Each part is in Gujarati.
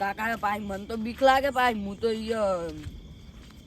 કાકા પાછી મન તો બીક લાગે પાછી હું તો ઈય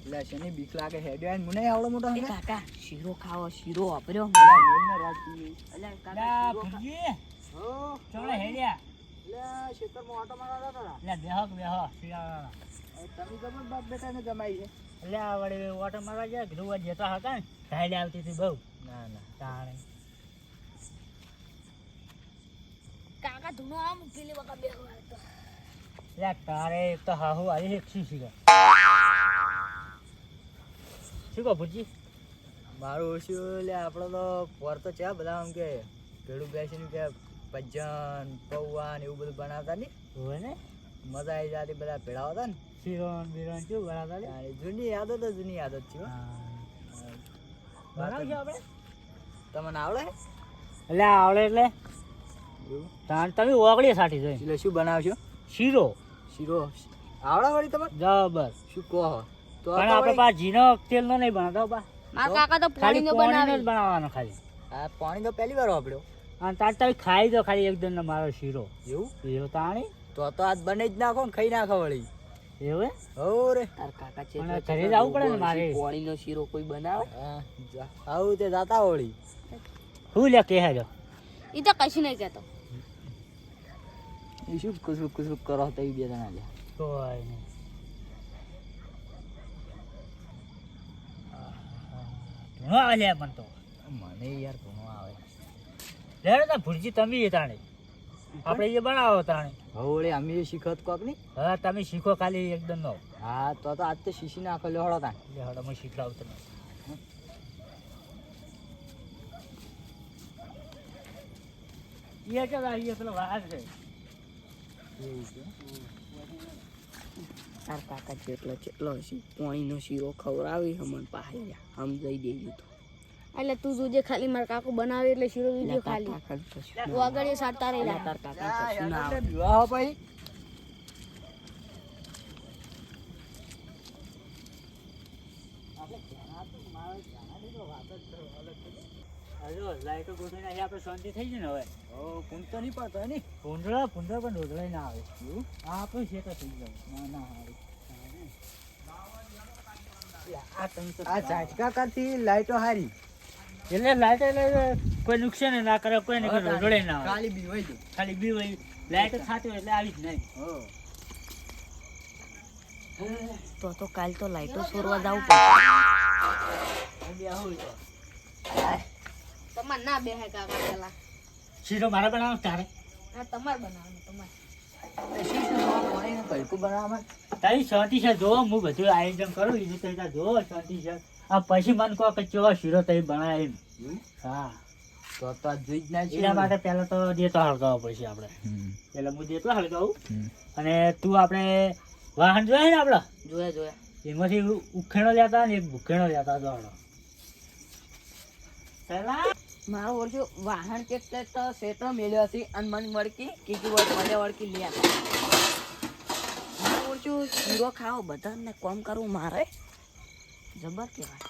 એટલે શેની બીક લાગે? હેડ્યો આઈને મને આવડો મોટો હે? કાકા શીરો ખાવો શીરો વાપર્યો અલ્યા, મેલને રાખી. અલ્યા કાકા લા, શીરો હો, ચોળે હેડ્યા. લે ખેતરમાં આંટો મારવા જતા હતા. લે બેહો કે બેહો, શિયાળાના. તમે જબર બાપ બેટાને જમાઈ છે. એટલે આ વળી ઓટો મારવા ગયા ધ્રુવા જતા હતા ને ઢાઈલે આવતી હતી બહુ. ના ના. તાણે. કાકા ધૂનો આમ પેલી વખત બેહવા હતો એટલે તારે તો હાહુ આવી એક શું શીખો? શું કહો ભુજી? મારું ઓછું એટલે આપણે તો પોર તો ચા બધા આમ કે ભેડું બેસીને કે ભજન પૌવા ને એવું બધું બનાવતા નહીં હોય ને? મજા આવી જતી બધા ભેળા હતા ને. શિરોન બિરોન શું બનાવતા ને જૂની આદત તો જૂની આદત છે હો. બનાવજો આપણે. તમને આવડે? એટલે આવડે એટલે. તમે ઓગળી સાઠી જોઈ. એટલે શું બનાવશો? શીરો. શીરો. આવડા વળી જા જબર શું કહો? તો પણ આપણે પા જીનો તેલ નો નહીં બનાવતો પા મારા કાકા તો પાણી પાણીનો પાણીનો બનાવે. બનાવવાનો ખાલી. આ પાણી તો પહેલી વાર વાપર્યો. અને તાર તમે ખાઈ દો ખાલી એકદમ ને મારો શીરો. એવું? એવો તાણી? તો તો આજ બને જ નાખો ને ખાઈ નાખો વળી. એવું હે? હો રે તાર કાકા છે ઘરે જવું પડે ને મારે. પાણીનો શીરો કોઈ બનાવે? હા, જા. આવું તે જાતા વળી. હું લે કે હેજો એ તો કશું નહીં કહેતો. એ શું કુસુક કુસુક કરો તો એ બે જણા લે કોઈ નહીં. ઘણો આવે લે પણ તો. મને યાર ઘણો આવે. લેડો તો ભુરજી તમે એ તાણે. આપણે એ બનાવો તાણે. હવે અમે શીખત કોકની? હા તમે શીખો ખાલી એકદમ નો હા તો તો આજ તો શીશી નાખો લે હળો તા લે હડો હું શીખડાવું તમે એ કે આ પેલો વાર છે. તાર કાકા જેટલો જેટલો હશે પાણીનો શીરો ખવડાવી હમણ પાસે સમજાઈ જઈ દેજો તો. એટલે તું જોજે ખાલી મારા કાકુ બનાવે એટલે શીરો વીડિયો ખાલી. તું આગળ એ સારતા રહેલા તાર કાકા કશું ના આવે વિવાહ ભાઈ. હજો લાઈટો અહીંયા આપણે શાંતિ થઈ ગઈ ને હવે. ઓ કુંડ તો નહીં પડતો ને? ભૂંડળા ભૂંડળા પણ રોજડાઈ ના આવે. હા આપણું થઈ ના ના હારું. આ ઝાટકા કરતી લાઈટો હારી. એટલે લાઈટ એટલે કોઈ નુકસાન ના કરે કોઈ ને કોઈ ના આવે. ખાલી બી હોય ખાલી બી હોય લાઈટ થતી હોય એટલે આવી જ નહીં. હો તો તો કાલ તો લાઈટો સોરવા જવું પડશે. તમારે ના બેહે કાકા પેલા શીરો મારે બનાવવાનો તારે. હા તમારે બનાવવાનું તમારે. પાણીનું ભલકું બનાવવામાં તારી શાંતિ છે જો હું બધું આયોજન કરું એ રીતે તાર જો શાંતિ છે આ પછી મન કહો કે ચેવો શીરો તમે બનાવે એમ. હા. તો તો જોઈ જ ના એના માટે પહેલા તો દેતો હળગાવવો પડશે આપણે. એટલે હું દેતો હળગાવું. અને તું આપણે વાહન જોયા ને આપડે જોયા જોયા. એમાંથી ઉખેણો લેતા ને એક ભૂખેણો લેતા દોડો. પેલા મારો વર્ષો વાહન કેટલે તો શેઠો મેલ્યો હતી અને મને વળકી કીધું હોય મને વળકી લે. મારો વર્ષો શીરો ખાવો બધાને કોમ કરવું મારે. જબર કહેવાય.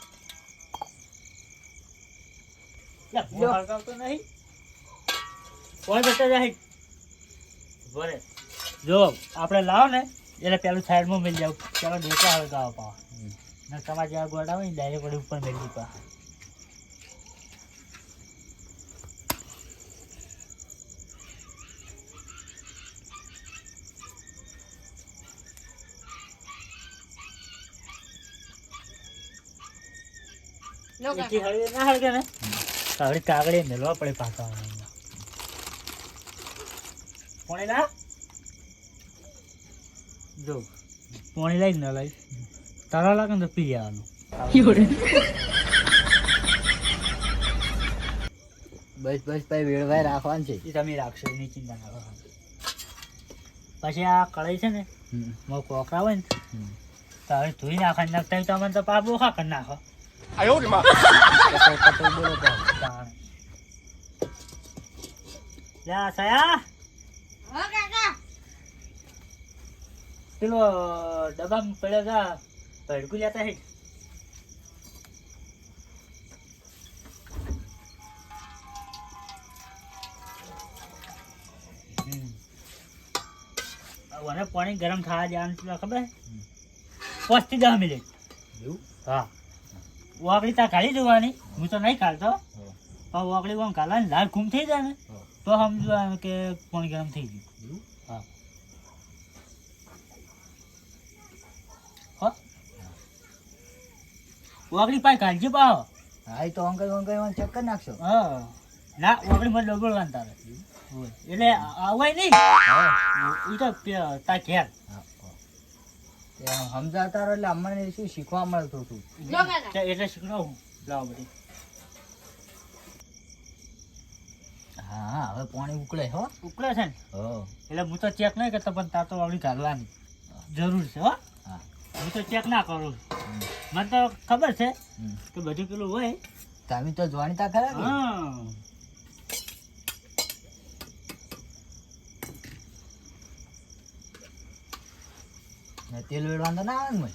જો આપણે લાવો ને એટલે પેલું સાઈડમાં મેળ જાવ ચાલો ડેટા હળગાવો પાવા. ને તમારે જ્યાં ગોડા હોય ને ડાયરેક્ટ ઉપર મેળવી પા લો એકી ના હળગે ને? કાગળે પડે પાકા પોણી લા જો પોણી લઈ ન લઈ તારા લાગે ને તો પી જવાનું બસ બસ ભાઈ વેળવાય રાખવાનું છે. એ તમે રાખશો એની ચિંતા ના કરો પછી આ કળાઈ છે ને મો કોકરા હોય ને હમ. તો હવે ધોઈ નાખવા નાખતા હોય તો અમને તો પાપ ઓખા કરી નાખો. કટો કટો બોલો તો. તાણે. લ્યા સયા હા કાકા પેલો ડબ્બા પડ્યો તા ભડકું લેતા હે ઓને પાણી ગરમ થવા જવાનું છે ખબર પાંચથી દસ મિનિટ એવું હા વાગડી તા કાઢી દેવાની. હું તો નહીં કાઢતો. પણ વાગડી ખાલા ને લાલ ખૂમ થઈ જાય ને તો સમજવાનું કે પાણી ગરમ થઈ ગયું. હા. હો? વાગડી પાસે કાઢજે પાહો. હા તો અંકલ અંકલ ચેક કરી નાખશો. હા. ના વાગડી મને ડબલવાનું તારે એટલે આવાય નહીં? એ તો તા ઘેર. સમજાતા રહો એટલે અમને શું શીખવા મળતું હતું? એટલે શીખડાવું. લાવો બધી. હા હા હવે પાણી ઉકળે હો. ઉકળે છે ને? એટલે હું તો ચેક નહીં કરતો પણ તાતો તો વાગડી કાઢવાની જરૂર છે હો. હા. હું તો ચેક ના કરું. મને તો ખબર છે કે બધું પેલું હોય. તમે તો જાણીતા ખરા હા. ને તેલ વેડવાનું ના આવે ને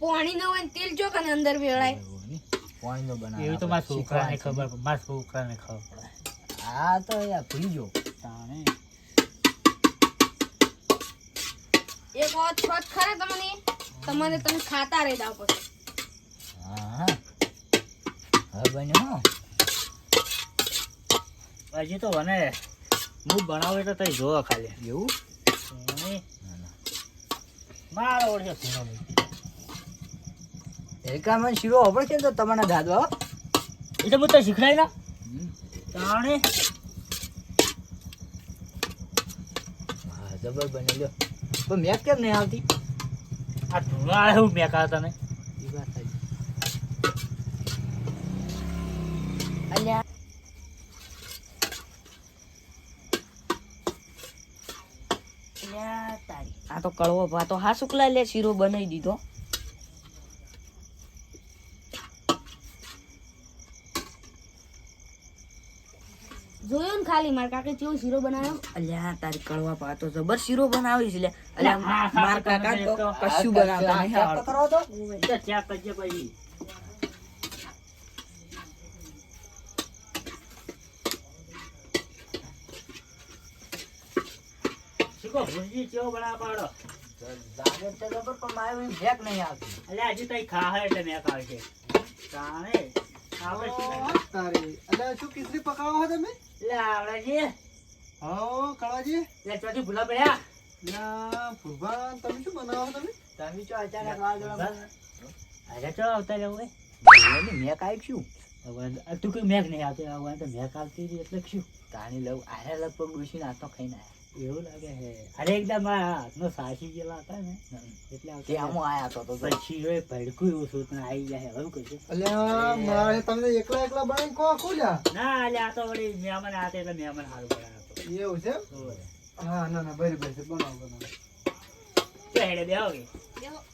પાણી નો હોય તેલ જો કને અંદર વેળાય. પાણી નહીં. બનાવે એવું તો મારા છોકરાને ખબર પડે. મારા છોકરાને ખબર પડે. હા તો યાર ભૂલી જો તાણે. એક વાત છોટ ખરે તમને? તમને તમે ખાતા રહી જાવ પછી. હા હા. બન્યો હો. હજી તો મને હું બનાવું એટલે તઈ જોવો ખાલી. એવું? ના, ના. મારો ભીનો નહીં. એકામાં શીરો હોબળ છે તો તમારા દાદો એટલે એ તો હું તો શીખડાય ના. તાણે. હા જબર બની લ્યો પણ મેં કેમ નહીં આવતી? આ ઢોળા એવું મેં આવતા તને ઈ વાત સાચી. અલ્યા આ તો કડવો ભાતો. હા શુક્લા લે શીરો બનાવી દીધો. જોયું ને ખાલી મારા કાકે કેવો શીરો બનાવ્યો? અલ્યા તારી કડવા પાતો જબર શીરો બનાવી છે અલ્યા માર કાકા તો કશું બનાવતા નહીં ચેક કરજે પછી. શીખો ભુરજી કેવો બનાવવા પાડો. જાગે છે ખબર પણ મારે એવી ભેક નહીં આવતી. એટલે હજી તઈ ખા હે એટલે મેં કાળ તાણે આપણે શું તારી. એટલે શું કિસરી પકાવો છો તમે? એટલે આવડે છે હા કળવાજી એટલે ચોથી ભૂલા પડ્યા. ના ભગવાન તમે શું બનાવો તમે? તમે ચો અચાનક વાળ જોડે આજે ચો આવતા હે એની મેક આવી શું તું કઈ મેઘ નહીં આવતી તો મેઘ આવતી એટલે શું? તાણી લઉં. આરે લગભગ ડૂસી નાખતો ખાઈને આયા. એવું લાગે હે. અરે એકદમ આ હાથનો સાસી ગયેલા હતા ને. એટલે આવતા તે આયા તો તો. પછી હવે ભડકું એવું શું તને આવી જાય હવે કશું અલ્યા મારે તમને એકલા એકલા બનાવી કો ખોલ્યા ના અલ્યા આ તો વળી મહેમાન આતે એટલે મહેમાન સારું બનાવતો એવું છે હા ના ના બરાબર છે બનાવો બનાવો. કે હેડે બેહો કે.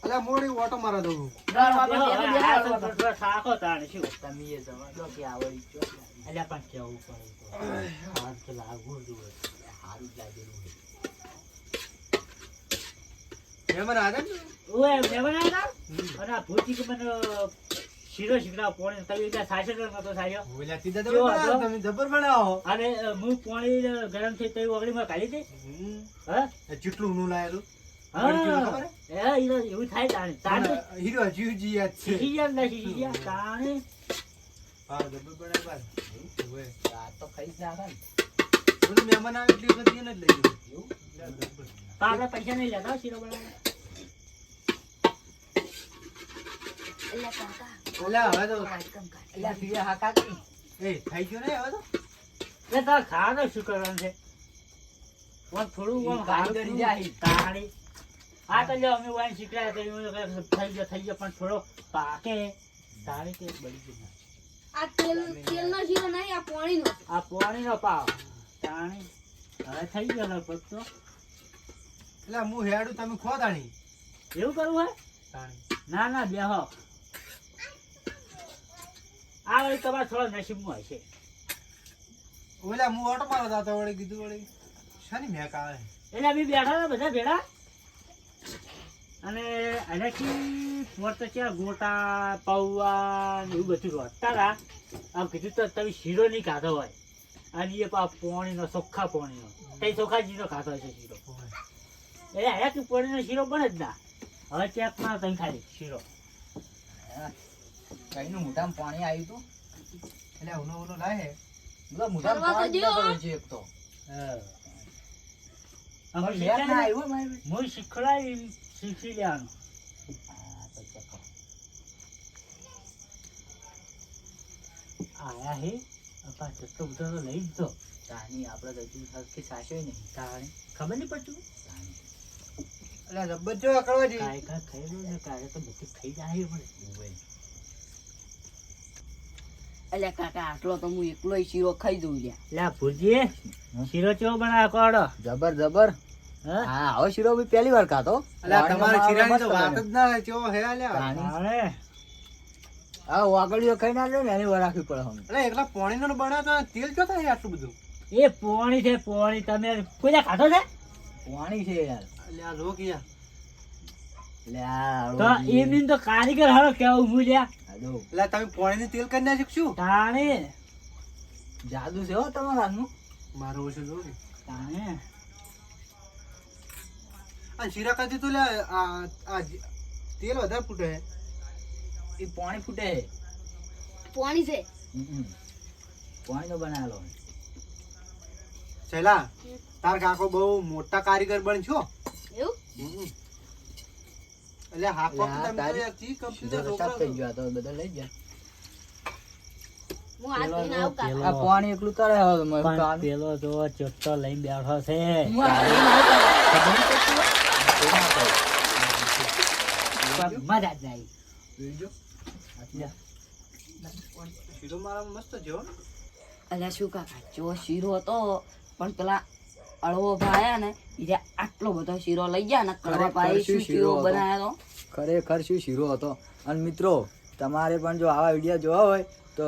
અલ્યા મોડી ઓટો મારા દઉં. આ થાકો તાણે શું તમે એ જવા દો કે આવડી અલ્યા પણ કેવું પડે હાથ તો લાગવું જોઈએ સારું જ લાગેલું મહેમાન આવે ઓય મહેમાન આવ્યા અને ભૂતી કે મને શીરો શીખડાવ પોણી તમે ત્યાં સાચે તો નતો સાચો. ઓલા સીધા તમે જબર બનાવો અને હું પોણી ગરમ થઈ તઈ ઓગળીમાં કાઢી દે હા? ચીટલું ઊનું લાયેલું એવું થાય તાણે. તાણે. હીરો જીવજી યાદ છે. શીખી ગયા ને તાણે. હા જબર બનાવ્યા. તો ખાઈ જ નાખે ને. બધું મહેમાન આવે એટલી વખત એને જ લઈ જવું. તો આપણે પૈસા નહીં લેતા શીરો બનાવવા? ઓલા હવે તો અલ્યા પીવે હા કાકી એ થઈ ગયું ને હવે તો? એટલે તારે ખાવાનું શું કરવાનું છે? ઓમ થોડું ઓમ ઈ કારીગરી જાય. તાળી આ તો લ્યો અમે વાઈન તો થઈ ગયો થઈ ગયો પણ થોડો પાકે. તાળી કે બળી ગયું. આ તેલ તેલનો શીરો નહીં આ પાણીનો. આ પાણીનો પાવ. તાણી હવે થઈ ગયો લગભગ તો. એટલે હું હેડું તમે ખો એવું કરવું હે તાણી ના ના બેહો આ વળી તમારે થોડો નસીબમાં હશે. ઓલા હું ઓટો મારો દાતો વળી કીધું વળી શાની મેક આવે? એટલે અમે બેઠા હતા બધા ભેડા અને એનાથી મોર તો ક્યાં ગોટા પૌવા એવું બધું રોટતા હતા. આમ કીધું તો તમે શીરો નહીં ખાધો હોય. એ પા પોણીનો ચોખ્ખા પોણીનો. તે ચોખાજીનો ખાધો હશે શીરો. એટલે આયાથી પોણીનો શીરો બને જ ના. હવે ચેક મારો તમે ખાલી. શીરો. કઈનું મોઢામાં પાણી આવ્યું તું. એટલે ઉનો ઉનો લાય બધા મોઢામાં પાણી. જતો છે એક તો. હા. શીખડાવી શીખી લેવાનું. આયા હે. અપા જતો ઉતરો તો લઈ જ તાની આપણે હજુ સરખી સાચોય નહીં. તાણે ખબર નહીં પડતું. એટલે રબ્બર જો અકળવા જી કાંઈ કાંઈ ખાઈ લો ને કાંઈ તો બધું ખાઈ જાય પણ. એટલે કાકા આટલો તો હું એકલો શીરો ખાઈ દઉં લ્યા. લે ભૂજી શીરો ચો બના કોડો જબર જબર. હા? હા આવો શીરો બી પહેલી વાર ખાતો એટલે તમારે ચિરાની તો વાત જ ના ચો હે આલ્યા હા વાગડીઓ ખાઈ ના ને એની વાર પડે હમ. એટલે એકલા પાણીનો બનાવતો તેલ ક્યાં થાય આટલું બધું? એ પોણી છે પોણી. તમે કોઈ ખાધો છે? પાણી છે યાર. એટલે આ યાર. તો હળવદજી. એમની તો કારીગર હારો કેવું હું લ્યા. આ એટલે તમે પાણીનું તેલ કરી ના શીખશું તાણે. જાદુ છે હો તમારા હાથનું. મારો ઓછું જો તાણે. આ શીરા ખાધી તો લે આ આ તેલ વધારે ફૂટે. એ પાણી ફૂટે છે? પાણી છે. પાણી નો બનાવેલો છેલા તાર કાકો બહુ મોટા કારીગર બનશો એવું? એટલે તો તારી- છોકરા થઈ. ગયો બધા લઈ ગયા. પાણી એકલું. પેલો ચોટ્ટો લઈને બેઠો છે. મજા જ? શીરો મસ્ત અલ્યા શું કાકા જો શીરો હતો પણ પેલા અળવો ભાયા ને એ આટલો બધો શીરો લઈ ગયા ને કડવા ખરેખર ભાઈ શું શીરો? બનાવ્યો ખરેખર શું શીરો હતો? અને મિત્રો તમારે પણ જો આવા વીડિયો જોવા હોય તો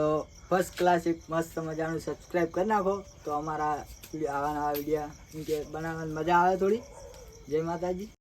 ફર્સ્ટ ક્લાસ એક મસ્ત મજાનું સબસ્ક્રાઈબ કરી નાખો. તો અમારા આવા નવા વિડીયા બનાવવાની મજા આવે થોડી. જય માતાજી.